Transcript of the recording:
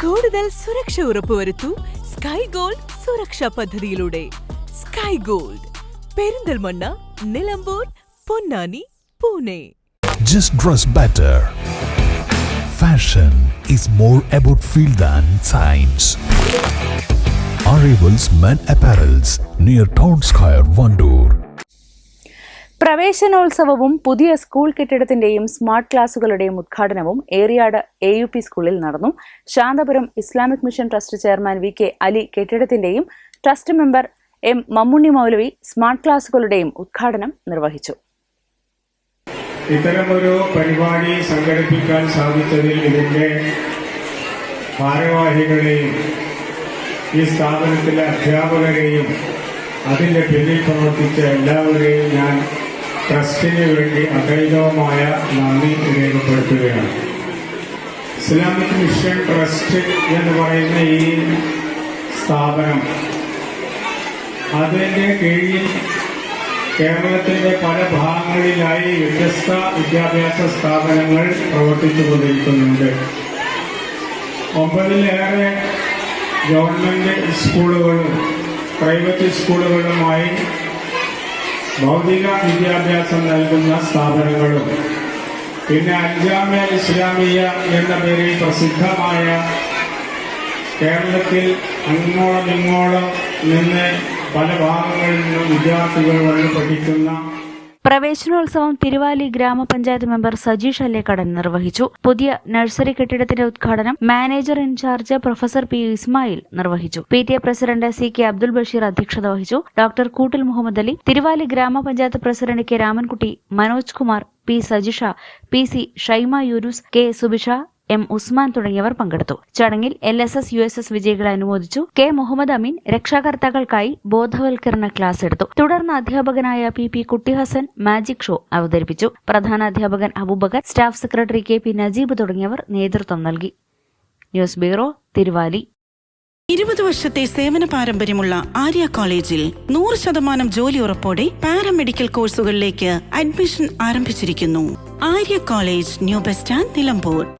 കൂടുതൽ സുരക്ഷ ഉറപ്പുവരുത്തൂ sky gold സുരക്ഷാ പദ്ധതിയിലൂടെ sky gold Perinthalmanna Nilambur Ponnani Pune Just dress better. Fashion is more about feel than science. Arrivals Men Apparels near Town Square, Vandoor. പ്രവേശനോത്സവവും പുതിയ school കെട്ടിടത്തിന്റെയും smart ക്ലാസുകളുടെയും ഉദ്ഘാടനവും Eriyad A U P സ്കൂളിൽ നടന്നു. Santhapuram Islamic mission trust chairman V K Ali കെട്ടിടത്തിന്റെയും trust member M Mammunni മൗലവി smart ക്ലാസുകളുടെയും ഉദ്ഘാടനം നിർവഹിച്ചു. ഇത്തരമൊരു പരിപാടി സംഘടിപ്പിക്കാൻ സാധിച്ചതിൽ ഇതിന്റെ ഭാരവാഹികളെയും ഈ സ്ഥാപനത്തിലെ അധ്യാപകരെയും അതിന്റെ പിന്നിൽ പ്രവർത്തിച്ച എല്ലാവരെയും ഞാൻ ട്രസ്റ്റിന് വേണ്ടി അഗൈതവമായ നന്ദി രേഖപ്പെടുത്തുകയാണ്. ഇസ്ലാമിക് മിഷൻ ട്രസ്റ്റ് എന്ന് പറയുന്ന ഈ സ്ഥാപനം അതിന്റെ കീഴിൽ കേരളത്തിന്റെ പല ഭാഗങ്ങളിലായി വ്യത്യസ്ത വിദ്യാഭ്യാസ സ്ഥാപനങ്ങൾ പ്രവർത്തിച്ചു കൊണ്ടിരിക്കുന്നുണ്ട് ഒമ്പതിലേറെ ഗവൺമെന്റ് സ്കൂളുകളും പ്രൈവറ്റ് സ്കൂളുകളുമായി ഭൗതിക വിദ്യാഭ്യാസം നൽകുന്ന സ്ഥാപനങ്ങളും പിന്നെ അഞ്ചാമ ഇസ്ലാമിയ എന്ന പേരിൽ പ്രസിദ്ധമായ കേരളത്തിൽ അങ്ങോളം ഇങ്ങോളം നിന്ന് പല ഭാഗങ്ങളിൽ നിന്നും വിദ്യാർത്ഥികൾ വന്ന് പഠിക്കുന്ന പ്രവേശനോത്സവം തിരുവാലി ഗ്രാമപഞ്ചായത്ത് മെമ്പർ സജീഷ് അല്ലേക്കടൻ നിർവഹിച്ചു. പുതിയ നഴ്സറി കെട്ടിടത്തിന്റെ ഉദ്ഘാടനം manager in charge professor P Ismail നിർവഹിച്ചു. P T A president C K Abdul Basheer അധ്യക്ഷത വഹിച്ചു. ഡോക്ടർ കൂട്ടിൽ മുഹമ്മദ് അലി തിരുവാലി ഗ്രാമപഞ്ചായത്ത് president K Ramankutty Manoj Kumar P Sajisha P C Shaima Yunus K Subisha M Usman തുടങ്ങിയവർ പങ്കെടുത്തു. ചടങ്ങിൽ L S S U S S വിജയികളെ അനുമോദിച്ചു. K Muhammad അമീൻ രക്ഷാകർത്താക്കൾക്കായി ബോധവൽക്കരണ class എടുത്തു. തുടർന്ന് അധ്യാപകനായ P P Kuttihassan magic show അവതരിപ്പിച്ചു. പ്രധാന അധ്യാപകൻ Abubakar staff secretary K P Najeeb തുടങ്ങിയവർ നേതൃത്വം നൽകി. News bureau Thiruvali. ഇരുപത് വർഷത്തെ സേവന പാരമ്പര്യമുള്ള ആര്യ കോളേജിൽ നൂറ് ശതമാനം ജോലി ഉറപ്പോടെ പാരാമെഡിക്കൽ കോഴ്സുകളിലേക്ക് അഡ്മിഷൻ ആരംഭിച്ചിരിക്കുന്നു. Arya college new bus stand Nilambur.